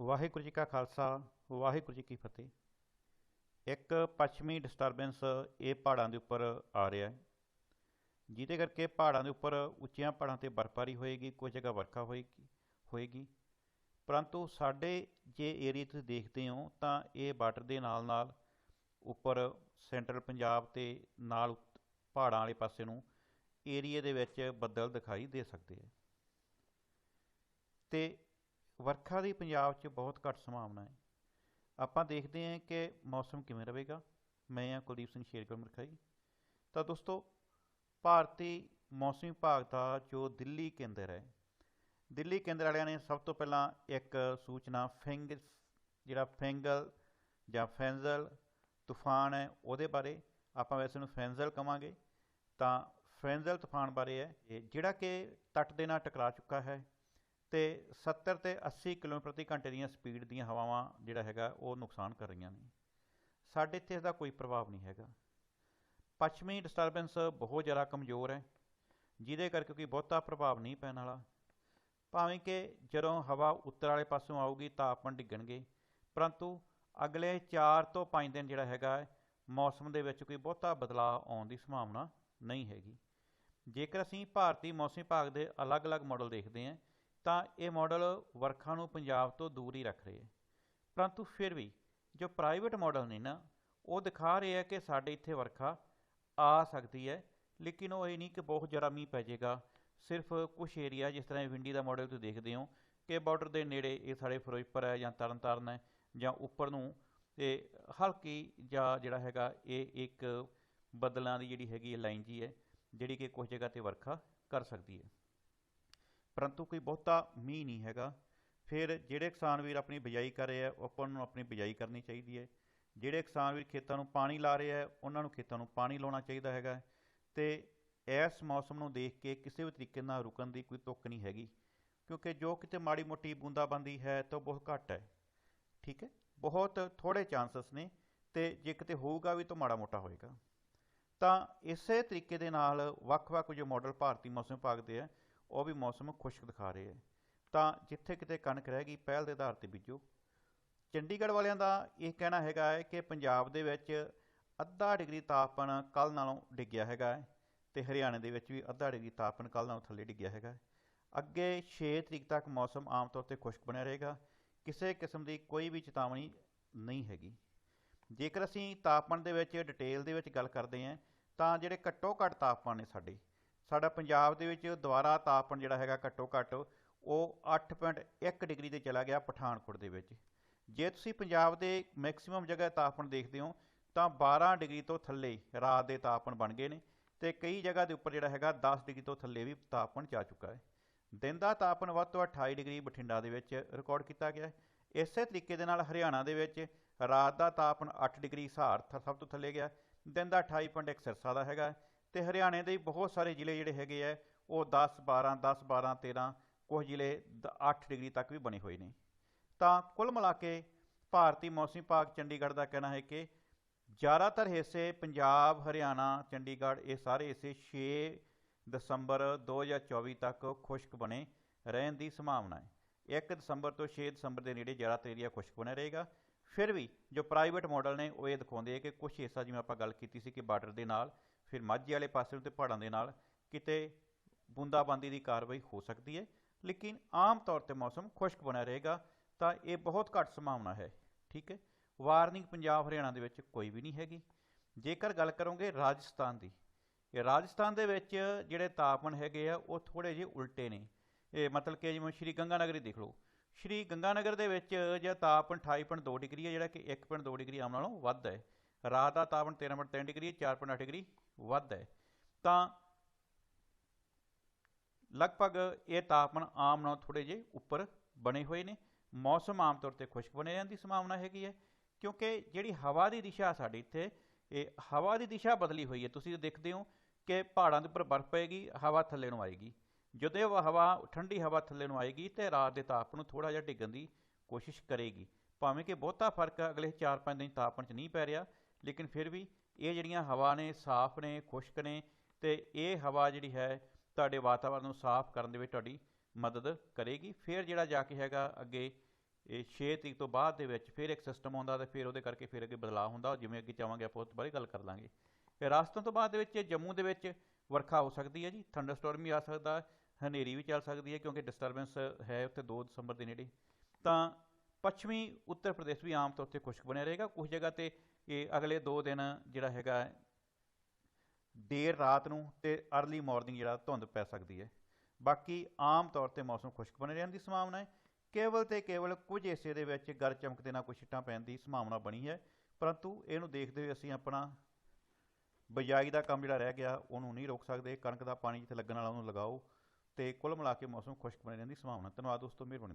ਵਾਹਿਗੁਰੂ ਜੀ ਕਾ ਖਾਲਸਾ, ਵਾਹਿਗੁਰੂ ਜੀ ਕੀ ਫਤਿਹ। ਇੱਕ ਪੱਛਮੀ ਡਿਸਟਰਬੈਂਸ ਇਹ ਪਹਾੜਾਂ ਦੇ ਉੱਪਰ ਆ ਰਿਹਾ ਹੈ, ਜਿਹਦੇ ਕਰਕੇ ਪਹਾੜਾਂ ਦੇ ਉੱਪਰ ਉੱਚੀਆਂ ਪਹਾੜਾਂ ਤੇ ਬਰਫ਼ਬਾਰੀ ਹੋਏਗੀ, ਕੁਝ ਜਗ੍ਹਾ ਵਰਖਾ ਹੋਏਗੀ ਹੋਏਗੀ। ਪਰੰਤੂ ਸਾਡੇ ਜੇ ਏਰੀਆ ਤੁਸੀਂ ਦੇਖਦੇ ਹੋ, ਤਾਂ ਇਹ ਬਾਰਡਰ ਦੇ ਨਾਲ ਨਾਲ ਉੱਪਰ ਸੈਂਟਰਲ ਪੰਜਾਬ ਤੇ ਨਾਲ ਉੱਤ- ਪਹਾੜਾਂ ਵਾਲੇ ਪਾਸੇ ਨੂੰ ਏਰੀਏ ਦੇ ਵਿੱਚ ਬੱਦਲ ਦਿਖਾਈ ਦੇ ਸਕਦੇ ਹੈ। ਤੇ ਵਰਖਾ ਦੀ ਪੰਜਾਬ 'ਚ ਬਹੁਤ ਘੱਟ ਸੰਭਾਵਨਾ ਹੈ। ਆਪਾਂ ਦੇਖਦੇ ਹਾਂ ਕਿ ਮੌਸਮ ਕਿਵੇਂ ਰਹੇਗਾ। ਮੈਂ ਹਾਂ ਕੁਲਦੀਪ ਸਿੰਘ ਸ਼ੇਰਗਿੱਲ ਮਰਖਾਈ। ਤਾਂ ਦੋਸਤੋ, ਭਾਰਤੀ ਮੌਸਮੀ ਵਿਭਾਗ ਦਾ ਜੋ ਦਿੱਲੀ ਕੇਂਦਰ ਹੈ, ਦਿੱਲੀ ਕੇਂਦਰ ਵਾਲਿਆਂ ਨੇ ਸਭ ਤੋਂ ਪਹਿਲਾਂ ਇੱਕ ਸੂਚਨਾ, ਫਿੰਗ, ਜਿਹੜਾ ਫੈਂਗਲ ਜਾਂ ਫੈਂਜ਼ਲ ਤੂਫਾਨ ਹੈ, ਉਹਦੇ ਬਾਰੇ ਆਪਾਂ ਵੈਸੇ ਨੂੰ ਫੈਂਜ਼ਲ ਕਵਾਂਗੇ। ਤਾਂ ਫੈਂਜ਼ਲ ਤੂਫਾਨ ਬਾਰੇ ਹੈ, ਇਹ ਜਿਹੜਾ ਕਿ ਤੱਟ ਦੇ ਨਾਲ ਟਕਰਾ ਚੁੱਕਾ ਹੈ। ਤੇ 70 ਤੇ 80 ਕਿਲੋਮੀਟਰ ਪ੍ਰਤੀ ਘੰਟੇ ਦੀਆਂ ਸਪੀਡ ਦੀਆਂ ਹਵਾਵਾਂ ਜਿਹੜਾ ਹੈਗਾ ਉਹ ਨੁਕਸਾਨ ਕਰ ਰਹੀਆਂ ਨੇ। ਸਾਡੇ ਇੱਥੇ ਇਹਦਾ ਕੋਈ ਪ੍ਰਭਾਵ ਨਹੀਂ ਹੈਗਾ। ਪੱਛਮੀ ਡਿਸਟਰਬੈਂਸ ਬਹੁਤ ਜ਼ਿਆਦਾ ਕਮਜ਼ੋਰ ਹੈ, ਜਿਹਦੇ ਕਰਕੇ ਕੋਈ ਬਹੁਤਾ ਪ੍ਰਭਾਵ ਨਹੀਂ ਪੈਣ ਵਾਲਾ। ਭਾਵੇਂ ਕਿ ਜਦੋਂ ਹਵਾ ਉੱਤਰ ਵਾਲੇ ਪਾਸੋਂ ਆਊਗੀ, ਤਾਪਮਾਨ ਡਿੱਗਣਗੇ, ਪਰੰਤੂ ਅਗਲੇ 4 ਤੋਂ 5 ਦਿਨ ਜਿਹੜਾ ਹੈਗਾ ਮੌਸਮ ਦੇ ਵਿੱਚ ਕੋਈ ਬਹੁਤਾ ਬਦਲਾਅ ਆਉਣ ਦੀ ਸੰਭਾਵਨਾ ਨਹੀਂ ਹੈਗੀ। ਜੇਕਰ ਅਸੀਂ ਭਾਰਤੀ ਮੌਸਮੀ ਵਿਭਾਗ ਦੇ ਅਲੱਗ-ਅਲੱਗ ਮਾਡਲ ਦੇਖਦੇ ਹਾਂ ਤਾਂ ਇਹ ਮਾਡਲ ਵਰਖਾ ਨੂੰ ਪੰਜਾਬ ਤੋਂ ਦੂਰ ਹੀ ਰੱਖ ਰਹੇ ਹੈ। ਪਰੰਤੂ ਫਿਰ ਵੀ ਜੋ ਪ੍ਰਾਈਵੇਟ ਮਾਡਲ ਨੇ ਨਾ, ਉਹ ਦਿਖਾ ਰਹੇ ਹੈ ਕਿ ਸਾਡੇ ਇੱਥੇ ਵਰਖਾ ਆ ਸਕਦੀ ਹੈ, ਲੇਕਿਨ ਉਹ ਇਹ ਨਹੀਂ ਕਿ ਬਹੁਤ ਜ਼ਿਆਦਾ ਮੀਂਹ ਪੈ ਜਾਏਗਾ। ਸਿਰਫ ਕੁਝ ਏਰੀਆ ਜਿਸ ਤਰ੍ਹਾਂ ਵਿੰਡੀ ਦਾ ਮਾਡਲ ਤੁਸੀਂ ਦੇਖਦੇ ਹੋ ਕਿ ਬਾਰਡਰ ਦੇ ਨੇੜੇ ਇਹ ਸਾਡੇ ਫਿਰੋਜ਼ਪੁਰ ਹੈ ਜਾਂ ਤਰਨਤਾਰਨ ਹੈ ਜਾਂ ਉੱਪਰ ਨੂੰ ਇਹ ਹਲਕੀ ਜਾਂ ਜਿਹੜਾ ਹੈਗਾ ਇਹ ਇੱਕ ਬਦਲਾਂ ਦੀ ਜਿਹੜੀ ਹੈਗੀ ਲਾਈਨ ਜੀ ਹੈ, ਜਿਹੜੀ ਕਿ ਕੁਝ ਜਗ੍ਹਾ ਤੇ ਵਰਖਾ ਕਰ ਸਕਦੀ ਹੈ। ਪਰੰਤੂ ਕੋਈ ਬਹੁਤਾ ਮੀਂਹ ਨਹੀਂ ਹੈਗਾ। ਫਿਰ ਜਿਹੜੇ ਕਿਸਾਨ ਵੀਰ ਆਪਣੀ ਬਿਜਾਈ ਕਰ ਰਹੇ ਆ, ਉਹ ਆਪਾਂ ਨੂੰ ਆਪਣੀ ਬਿਜਾਈ ਕਰਨੀ ਚਾਹੀਦੀ ਹੈ। ਜਿਹੜੇ ਕਿਸਾਨ ਵੀਰ ਖੇਤਾਂ ਨੂੰ ਪਾਣੀ ਲਾ ਰਹੇ ਆ, ਉਹਨਾਂ ਨੂੰ ਖੇਤਾਂ ਨੂੰ ਪਾਣੀ ਲਾਉਣਾ ਚਾਹੀਦਾ ਹੈਗਾ। ਤੇ ਇਸ ਮੌਸਮ ਨੂੰ ਦੇਖ ਕੇ ਕਿਸੇ ਵੀ ਤਰੀਕੇ ਨਾਲ ਰੁਕਣ ਦੀ ਕੋਈ ਤੁੱਕ ਨਹੀਂ ਹੈਗੀ। ਕਿਉਂਕਿ ਜੋ ਕਿਤੇ ਮਾੜੀ ਮੋਟੀ ਬੂੰਦਾਬਾਂਦੀ ਹੈ, ਤਾਂ ਉਹ ਬਹੁਤ ਘੱਟ ਹੈ। ਠੀਕ ਹੈ? ਬਹੁਤ ਥੋੜੇ ਚਾਂਸਸ ਨੇ, ਤੇ ਜੇ ਕਿਤੇ ਹੋਊਗਾ ਵੀ ਤਾਂ ਮਾੜਾ ਮੋਟਾ ਹੋਏਗਾ। ਤਾਂ ਇਸੇ ਤਰੀਕੇ ਦੇ ਨਾਲ ਵੱਖ-ਵੱਖ ਜੋ ਮਾਡਲ ਭਾਰਤੀ ਮੌਸਮ ਵਿਭਾਗ ਦੇ ਹੈ ਉਹ ਵੀ ਮੌਸਮ ਖੁਸ਼ਕ ਦਿਖਾ ਰਹੇ ਹੈ ਤਾਂ ਜਿੱਥੇ ਕਿਤੇ ਕਣਕ ਰਹਿ ਗਈ, ਪਹਿਲ ਦੇ ਆਧਾਰ ਤੇ ਬੀਜੋ। ਚੰਡੀਗੜ੍ਹ ਵਾਲਿਆਂ ਦਾ ਇਹ ਕਹਿਣਾ ਹੈਗਾ ਹੈ ਕਿ ਪੰਜਾਬ ਦੇ ਵਿੱਚ ਅੱਧਾ ਡਿਗਰੀ ਤਾਪਮਾਨ ਕੱਲ ਨਾਲੋਂ ਡਿੱਗਿਆ ਹੈਗਾ ਹੈ ਤੇ ਹਰਿਆਣੇ ਦੇ ਵਿੱਚ ਵੀ ਅੱਧਾ ਡਿਗਰੀ ਤਾਪਮਾਨ ਕੱਲ ਨਾਲੋਂ ਥੱਲੇ ਡਿੱਗਿਆ ਹੈਗਾ ਹੈ। ਅੱਗੇ 6 ਤਰੀਕ ਤੱਕ ਮੌਸਮ ਆਮ ਤੌਰ ਤੇ ਖੁਸ਼ਕ ਬਣਿਆ ਰਹੇਗਾ, ਕਿਸੇ ਕਿਸਮ ਦੀ ਕੋਈ ਵੀ ਚੇਤਾਵਨੀ ਨਹੀਂ ਹੈਗੀ। ਜੇਕਰ ਅਸੀਂ ਤਾਪਮਾਨ ਦੇ ਵਿੱਚ, ਡਿਟੇਲ ਦੇ ਵਿੱਚ ਗੱਲ ਕਰਦੇ ਹਾਂ, ਤਾਂ ਜਿਹੜੇ ਘੱਟੋ ਘੱਟ ਤਾਪਮਾਨ ਨੇ ਸਾਡੇ ਸਾਡਾ ਪੰਜਾਬ ਦੇ ਵਿੱਚ ਦੁਬਾਰਾ ਤਾਪਮਾਨ ਜਿਹੜਾ ਹੈਗਾ ਘੱਟੋ ਘੱਟ ਉਹ 8.1 ਡਿਗਰੀ ਤੇ ਚਲਾ ਗਿਆ ਪਠਾਨਕੋਟ ਦੇ ਵਿੱਚ। ਜੇ ਤੁਸੀਂ ਪੰਜਾਬ ਦੇ ਮੈਕਸਿਮਮ ਜਗ੍ਹਾ ਤਾਪਮਾਨ ਦੇਖਦੇ ਹੋ, ਤਾਂ 12 ਡਿਗਰੀ ਤੋਂ ਥੱਲੇ ਰਾਤ ਦੇ ਤਾਪਮਾਨ ਬਣ ਗਏ ਨੇ ਤੇ ਕਈ ਜਗ੍ਹਾ ਦੇ ਉੱਪਰ ਜਿਹੜਾ ਹੈਗਾ 10 ਡਿਗਰੀ ਤੋਂ ਥੱਲੇ ਵੀ ਤਾਪਮਾਨ ਜਾ ਚੁੱਕਾ ਹੈ। ਦਿਨ ਦਾ ਤਾਪਮਾਨ ਵੱਧ ਤੋਂ ਵੱਧ 28 ਡਿਗਰੀ ਬਠਿੰਡਾ ਦੇ ਵਿੱਚ ਰਿਕਾਰਡ ਕੀਤਾ ਗਿਆ ਹੈ। ਇਸੇ ਤਰੀਕੇ ਦੇ ਨਾਲ ਹਰਿਆਣਾ ਦੇ ਵਿੱਚ ਰਾਤ ਦਾ ਤਾਪਮਾਨ 8 ਡਿਗਰੀ ਹਿਸਾਰ ਸਭ ਤੋਂ ਥੱਲੇ ਗਿਆ। ਦਿਨ ਦਾ 28.1 ਸਿਰਸਾ ਦਾ ਹੈਗਾ। ਤੇ ਹਰਿਆਣੇ ਦੇ ਬਹੁਤ ਸਾਰੇ ਜ਼ਿਲ੍ਹੇ ਜਿਹੜੇ ਹੈਗੇ ਆ, ਉਹ 10 12 10 12 13 ਕੁਝ ਜ਼ਿਲ੍ਹੇ 8 ਡਿਗਰੀ ਤੱਕ ਵੀ ਬਣੇ ਹੋਏ ਨੇ। ਤਾਂ ਕੁੱਲ ਮਿਲਾ ਕੇ ਭਾਰਤੀ ਮੌਸਮੀ ਵਿਭਾਗ ਚੰਡੀਗੜ੍ਹ ਦਾ ਕਹਿਣਾ ਹੈ ਕਿ ਜ਼ਿਆਦਾਤਰ ਹਿੱਸੇ ਪੰਜਾਬ, ਹਰਿਆਣਾ, ਚੰਡੀਗੜ੍ਹ, ਇਹ ਸਾਰੇ ਹਿੱਸੇ 6 ਦਸੰਬਰ 2024 ਤੱਕ ਖੁਸ਼ਕ ਬਣੇ ਰਹਿਣ ਦੀ ਸੰਭਾਵਨਾ ਹੈ। 1 ਦਸੰਬਰ ਤੋਂ 6 ਦਸੰਬਰ ਦੇ ਨੇੜੇ ਜ਼ਿਆਦਾਤਰ ਏਰੀਆ ਖੁਸ਼ਕ ਬਣਿਆ ਰਹੇਗਾ। ਫਿਰ ਵੀ ਜੋ ਪ੍ਰਾਈਵੇਟ ਮਾਡਲ ਨੇ, ਉਹ ਇਹ ਦਿਖਾਉਂਦੇ ਆ ਕਿ ਕੁਝ ਹਿੱਸਾ ਜਿਵੇਂ ਆਪਾਂ ਗੱਲ ਕੀਤੀ ਸੀ ਕਿ ਬਾਰਡਰ ਦੇ ਨਾਲ ਫਿਰ ਮਾਝੇ ਵਾਲੇ ਪਾਸੇ ਨੂੰ ਤੇ ਪਹਾੜਾਂ ਦੇ ਨਾਲ ਕਿਤੇ ਬੂੰਦਾਬਾਂਦੀ ਦੀ ਕਾਰਵਾਈ ਹੋ ਸਕਦੀ ਹੈ। ਲੇਕਿਨ ਆਮ ਤੌਰ ਤੇ ਮੌਸਮ ਖੁਸ਼ਕ ਬਣਿਆ ਰਹੇਗਾ, ਤਾਂ ਇਹ ਬਹੁਤ ਘੱਟ ਸੰਭਾਵਨਾ ਹੈ, ਠੀਕ ਹੈ? ਵਾਰਨਿੰਗ ਪੰਜਾਬ, ਹਰਿਆਣਾ ਦੇ ਵਿੱਚ ਕੋਈ ਵੀ ਨਹੀਂ ਹੈਗੀ। ਜੇਕਰ ਗੱਲ ਕਰੋਗੇ ਰਾਜਸਥਾਨ ਦੀ, ਇਹ ਰਾਜਸਥਾਨ ਦੇ ਵਿੱਚ ਜਿਹੜੇ ਤਾਪਮਾਨ ਹੈਗੇ ਆ, ਉਹ ਥੋੜੇ ਜਿਹੇ ਉਲਟੇ ਨੇ। ਇਹ ਮਤਲਬ ਕਿ ਜਿਵੇਂ ਸ਼੍ਰੀ ਗੰਗਾਨਗਰ ਹੀ ਦੇਖ ਲਓ। ਸ਼੍ਰੀ ਗੰਗਾ ਨਗਰ ਦੇ ਵਿੱਚ ਜਿਹੜਾ ਤਾਪਮਾਨ 28.2 ਡਿਗਰੀ ਹੈ, ਜਿਹੜਾ ਕਿ 1.2 ਡਿਗਰੀ ਆਮ ਨਾਲੋਂ ਵੱਧ ਹੈ। ਰਾਤ ਦਾ ਤਾਪਮਾਨ 13.3 ਡਿਗਰੀ ਹੈ 4.8 ਡਿਗਰੀ ਵੱਧ ਹੈ। ਤਾਂ ਲਗਭਗ ਇਹ ਤਾਪਮਾਨ ਆਮ ਨਾਲੋਂ ਥੋੜੇ ਜਿਹੇ ਉੱਪਰ ਬਣੇ ਹੋਏ ਨੇ। ਮੌਸਮ ਆਮ ਤੌਰ ਤੇ ਖੁਸ਼ਕ ਬਣੇ ਰਹਿਣ ਦੀ ਸੰਭਾਵਨਾ ਹੈਗੀ ਹੈ, ਕਿਉਂਕਿ ਜਿਹੜੀ ਹਵਾ ਦੀ ਦਿਸ਼ਾ ਸਾਡੀ ਇੱਥੇ, ਇਹ ਹਵਾ ਦੀ ਦਿਸ਼ਾ ਬਦਲੀ ਹੋਈ ਹੈ। ਤੁਸੀਂ ਦੇਖਦੇ ਹੋ ਕਿ ਪਹਾੜਾਂ ਦੇ ਉੱਪਰ ਬਰਫ਼ ਪਏਗੀ, ਹਵਾ ਥੱਲੇ ਨੂੰ ਆਏਗੀ। ਜਦੋਂ ਹਵਾ, ਠੰਡੀ ਹਵਾ ਥੱਲੇ ਨੂੰ ਆਏਗੀ ਤੇ ਰਾਤ ਦੇ ਤਾਪਮਾਨ ਨੂੰ ਥੋੜਾ ਜਿਹਾ ਡਿੱਗਣ ਦੀ ਕੋਸ਼ਿਸ਼ ਕਰੇਗੀ। ਭਾਵੇਂ ਕਿ ਬਹੁਤਾ ਫ਼ਰਕ ਅਗਲੇ 4-5 ਦਿਨ ਤਾਪਮਾਨ 'ਚ ਨਹੀਂ ਪੈ ਰਿਹਾ ਲੇਕਿਨ ਫਿਰ ਵੀ ਇਹ ਜਿਹੜੀਆਂ ਹਵਾ ਨੇ, ਸਾਫ਼ ਨੇ, ਖੁਸ਼ਕ ਨੇ ਤੇ ਇਹ ਹਵਾ ਜਿਹੜੀ ਹੈ ਤੁਹਾਡੇ ਵਾਤਾਵਰਣ ਨੂੰ ਸਾਫ਼ ਕਰਨ ਦੇ ਵਿੱਚ ਤੁਹਾਡੀ ਮਦਦ ਕਰੇਗੀ। ਫਿਰ ਜਿਹੜਾ ਜਾ ਕੇ ਹੈਗਾ ਅੱਗੇ, ਇਹ 6 ਤਰੀਕ ਤੋਂ ਬਾਅਦ ਦੇ ਵਿੱਚ ਫਿਰ ਇੱਕ ਸਿਸਟਮ ਆਉਂਦਾ ਤੇ ਫਿਰ ਉਹਦੇ ਕਰਕੇ ਫਿਰ ਅੱਗੇ ਬਦਲਾਅ ਹੁੰਦਾ ਜਿਵੇਂ ਅੱਗੇ ਚਾਹਾਂਗੇ ਆਪਾਂ ਉਸ ਬਾਰੇ ਗੱਲ ਕਰ ਲਾਂਗੇ। ਇਹ ਰਾਜਸਥਾਨ ਤੋਂ ਬਾਅਦ ਦੇ ਵਿੱਚ ਜੰਮੂ ਦੇ ਵਿੱਚ ਵਰਖਾ ਹੋ ਸਕਦੀ ਹੈ ਜੀ ਥੰਡਰਸਟਾਰਮ ਵੀ ਆ ਸਕਦਾ, ਹਨੇਰੀ ਵੀ ਚੱਲ ਸਕਦੀ ਹੈ ਕਿਉਂਕਿ ਡਿਸਟਰਬੈਂਸ ਹੈ ਉੱਥੇ 2 ਦਸੰਬਰ ਦੇ ਨੇੜੇ। ਤਾਂ ਪੱਛਮੀ ਉੱਤਰ ਪ੍ਰਦੇਸ਼ ਵੀ ਆਮ ਤੌਰ ਤੇ ਖੁਸ਼ਕ ਬਣਿਆ ਰਹੇਗਾ ਕੁਝ ਜਗ੍ਹਾ ਤੇ ਇਹ ਅਗਲੇ 2 ਦਿਨ ਜਿਹੜਾ ਹੈਗਾ ਦੇਰ ਰਾਤ ਨੂੰ ਤੇ ਅਰਲੀ ਮਾਰਨਿੰਗ ਜਿਹੜਾ ਧੁੰਦ ਪੈ ਸਕਦੀ ਹੈ। ਬਾਕੀ ਆਮ ਤੌਰ ਤੇ ਮੌਸਮ ਖੁਸ਼ਕ ਬਣੇ ਰਹਿਣ ਦੀ ਸੰਭਾਵਨਾ ਹੈ। ਕੇਵਲ ਤੇ ਕੇਵਲ ਕੁਝ ਹਿੱਸੇ ਦੇ ਵਿੱਚ ਗਰ ਚਮਕਦੇ ਨਾਲ ਕੁਝ ਛਿੱਟਾਂ ਪੈਣ ਦੀ ਸੰਭਾਵਨਾ ਬਣੀ ਹੈ। ਪਰੰਤੂ ਇਹਨੂੰ ਦੇਖਦੇ ਹੋਏ ਅਸੀਂ ਆਪਣਾ ਬਿਜਾਈ ਦਾ ਕੰਮ ਜਿਹੜਾ ਰਹਿ ਗਿਆ, ਉਹਨੂੰ ਨਹੀਂ ਰੋਕ ਸਕਦੇ। ਕਣਕ ਦਾ ਪਾਣੀ ਜਿੱਥੇ ਲੱਗਣ ਵਾਲਾ, ਉਹਨੂੰ ਲਗਾਓ ਤੇ ਕੁੱਲ ਮਿਲਾ ਕੇ ਮੌਸਮ ਖੁਸ਼ਕ ਬਣੇ ਰਹਿਣ ਦੀ ਸੰਭਾਵਨਾ। ਧੰਨਵਾਦ ਦੋਸਤੋ, ਮਿਹਰਬਾਨੀ ਦੋਸਤੋ।